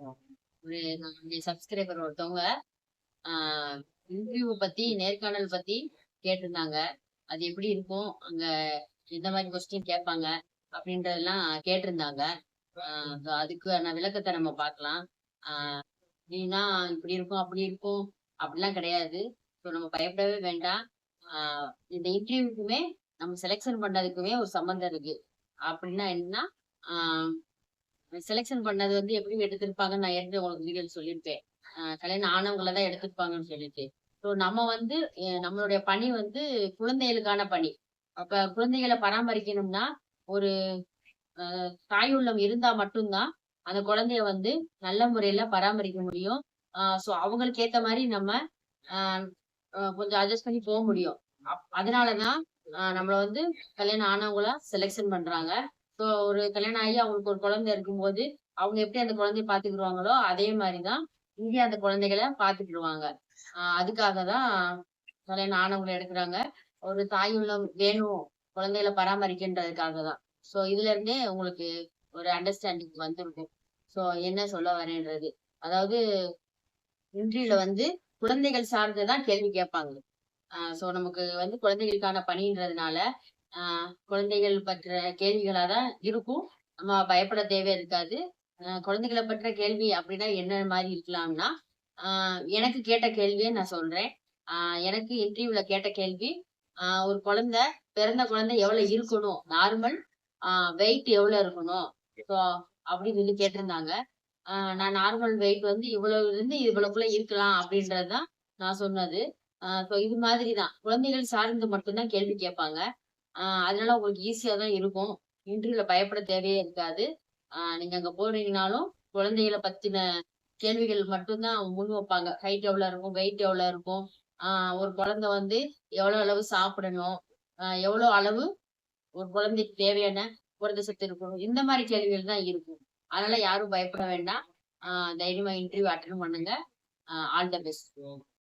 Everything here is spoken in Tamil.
ஒரு சப்ஸ்கிரைபர் ஒருத்தவங்க இன்டர்வியூ பத்தி நேர்காணல் பத்தி கேட்டிருந்தாங்க. அது எப்படி இருக்கும்? அங்க எந்த மாதிரி கொஸ்டின் கேட்பாங்க? அப்படின்றதெல்லாம் கேட்டிருந்தாங்க. அதுக்கான விளக்கத்தை நம்ம பார்க்கலாம். ஆஹ் இப்படி இருக்கும் அப்படி இருக்கும் அப்படிலாம் கிடையாது. ஸோ நம்ம பயப்படவே வேண்டாம். ஆஹ் இந்த இன்டர்வியூக்குமே நம்ம செலெக்ஷன் பண்ணதுக்குமே ஒரு சம்மந்தம் இருக்கு. அப்படின்னா என்னன்னா செலெக்ஷன் பண்ணது வந்து எப்படி எடுத்திருப்பாங்கன்னு நான் ஏற்கனவே உங்களுக்கு வீடியோ சொல்லியிருப்பேன். ஆஹ் கல்யாணம் ஆனவங்கள தான் எடுத்திருப்பாங்கன்னு சொல்லிட்டு. ஸோ நம்ம வந்து நம்மளுடைய பணி வந்து குழந்தைகளுக்கான பணி. அப்ப குழந்தைகளை பராமரிக்கணும்னா ஒரு ஆஹ் தாய் உள்ளம் இருந்தா மட்டும்தான் அந்த குழந்தைய வந்து நல்ல முறையில பராமரிக்க முடியும். ஸோ அவங்களுக்கு ஏத்த மாதிரி நம்ம ஆஹ் கொஞ்சம் அட்ஜஸ்ட் பண்ணி போக முடியும். அப்- அதனாலதான் ஆஹ் நம்மள வந்து கல்யாணம் ஆனவங்கள செலெக்ஷன் பண்றாங்க. ஒரு கல்யாணம் ஆகி அவங்களுக்கு ஒரு குழந்தை இருக்கும்போது அவங்க எப்படி அந்த குழந்தைய பாத்துக்கிடுவாங்களோ அதே மாதிரிதான் இங்கே அந்த குழந்தைகளை பாத்துக்கிடுவாங்க ஆஹ் அதுக்காக தான் கல்யாணம் ஆனவங்களை எடுக்கிறாங்க. ஒரு தாய் உள்ளம் வேணும் குழந்தைகளை பராமரிக்கின்றதுக்காக தான் சோ இதுல இருந்தே உங்களுக்கு ஒரு அண்டர்ஸ்டாண்டிங் வந்துருக்கும். சோ என்ன சொல்ல வரேன்றது? அதாவது இன்றியில வந்து குழந்தைகள் சார்ந்துதான் கேள்வி கேட்பாங்க. ஆஹ் சோ நமக்கு வந்து குழந்தைகளுக்கான பணின்றதுனால குழந்தைகள் பற்ற கேள்விகளா தான் இருக்கும். நம்ம பயப்பட தேவை இருக்காது. ஆஹ் குழந்தைகளை பற்ற கேள்வி அப்படின்னா என்ன மாதிரி இருக்கலாம்னா ஆஹ் எனக்கு கேட்ட கேள்வியை நான் சொல்றேன். ஆஹ் எனக்கு இன்டர்வியூல கேட்ட கேள்வி ஆஹ் ஒரு குழந்தை பிறந்த குழந்தை எவ்வளவு இருக்கணும்? நார்மல் வெயிட் எவ்வளவு இருக்கணும்? ஸோ அப்படின்னு சொல்லி கேட்டிருந்தாங்க. ஆஹ் நான் நார்மல் வெயிட் வந்து இவ்வளவு இருந்து இவ்வளவுக்குள்ள இருக்கலாம் அப்படின்றதுதான் நான் சொன்னது. ஸோ இது மாதிரி தான் குழந்தைகள் சார்ந்து மட்டும்தான் கேள்வி கேட்பாங்க. ஆஹ் அதனால உங்களுக்கு ஈஸியா தான் இருக்கும். இன்டர்வியூல பயப்பட தேவையே இருக்காது. ஆஹ் நீங்க அங்க போறீங்கனாலும் குழந்தைகளை பத்தின கேள்விகள் மட்டும்தான் முன் வைப்பாங்க. ஹைட் எவ்வளவு இருக்கும் வெயிட் எவ்வளவு இருக்கும். ஆஹ் ஒரு குழந்தை வந்து எவ்வளவு அளவு சாப்பிடணும் ஆஹ் எவ்வளவு அளவு ஒரு குழந்தைக்கு தேவையான புரத சத்து இருக்கணும் இந்த மாதிரி கேள்விகள் தான் இருக்கும். அதனால யாரும் பயப்பட வேண்டாம். தைரியமா இன்டர்வியூ அட்டன் பண்ணுங்க. All the best